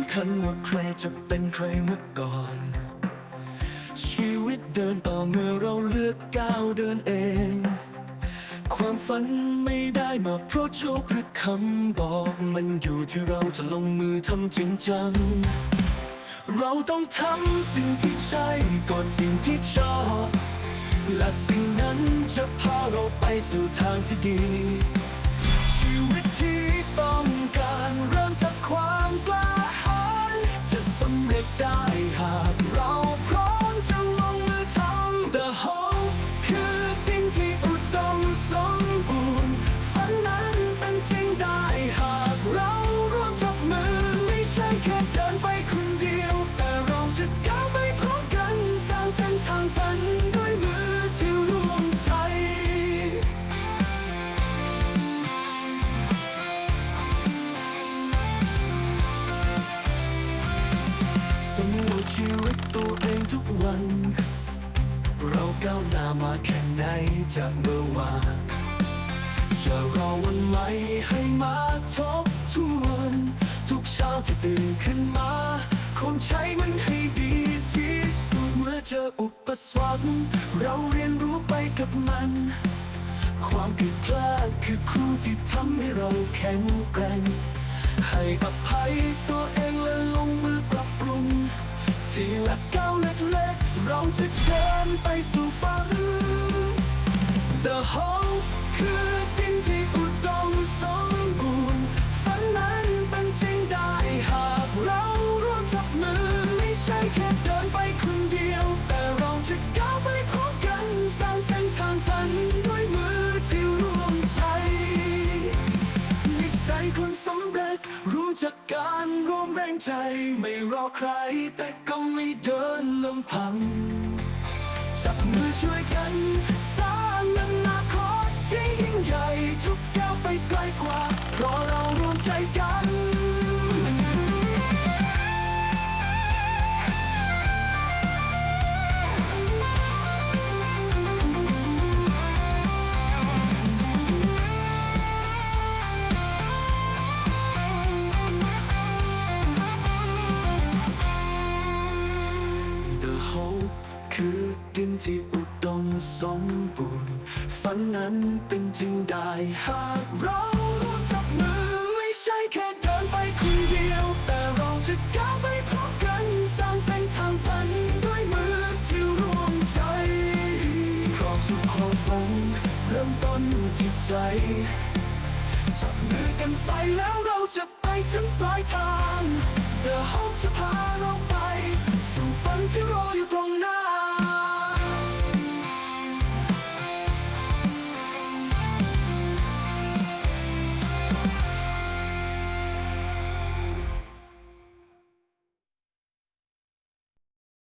ำคัญว่าใครจะเป็นใครเมื่อก่อน ชีวิตเดินต่อเมื่อเราเลือกก้าวเดินเอง ความฝันไม่ได้มาเพราะโชคหรือคำบอก มันอยู่ที่เราจะลงมือทำจริงจัง เราต้องทำสิ่งที่ใช่ก่อนสิ่งที่ชอบ และสิ่งนั้นจะพาเราไปสู่ทางที่ดี ชีวิตที่ต้องการเริ่ ได้หากเราพร้อมจะลงมือทำ The Hope คือดินที่อุดมสมบูรณ์ฝันนั้นเป็นจริงได้หากเราร่วมจับมือไม่ใช่แค่เดินไปคนเดียว แต่เราจะก้าวไปพร้อมกันสร้างเส้นทางฝันด้วยมือ วจชีวิตตัวเองทุกวัน เราก้าวหน้ามาแค่ไหนจากเมื่อวานจะรอวันใหม่ให้มาทบทวน ทุกเช้าที่ตื่นขึ้นมาคงใช้มันให้ดีที่สุดเมื่อเจออุปสรรคเราเรียนรู้ไปกับมัน ความผิดพลาดคือครูที่ทำให้เราแข็งแกร่งให้อภัยตัวเองและลงมือปรับ ทีละก้าวเล็กๆ เราจะเดินไปสู่ฝัน The Hope คือดินที่อุดมสมบูรณ์ฝันนั้นเป็นจริงได้หากเราร่วมจับมือ ไม่ใช่แค่เดินไปคนเดียว แต่เราจะก้าวไปพร้อมกันสร้างเส้นทางฝันด้วยมือที่ร่วมใจนิสัยคนสำเร็จรู้จักการร่วมแรงใจไม่ รอใครแต่ก็ไม่เดินลำพัง จับมือช่วยกัน สร้างอนาคตที่ยิ่งใหญ่ทุกก้าวไปไกลกว่า เพราะเราร่วมใจกัน คือดินที่อุดมสมบูรณ์ฝันนั้นเป็นจริงได้หากเราร่วมจับมือไม่ใช่แค่เดินไปคนเดียว แต่เราจะก้าวไปพร้อมกันสร้างเส้นทางฝันด้วยมือที่ร่วมใจเพราะทุกความฝันเริ่มต้นที่ใจจับมือกันไปแล้วเราจะไปถึงปลายทาง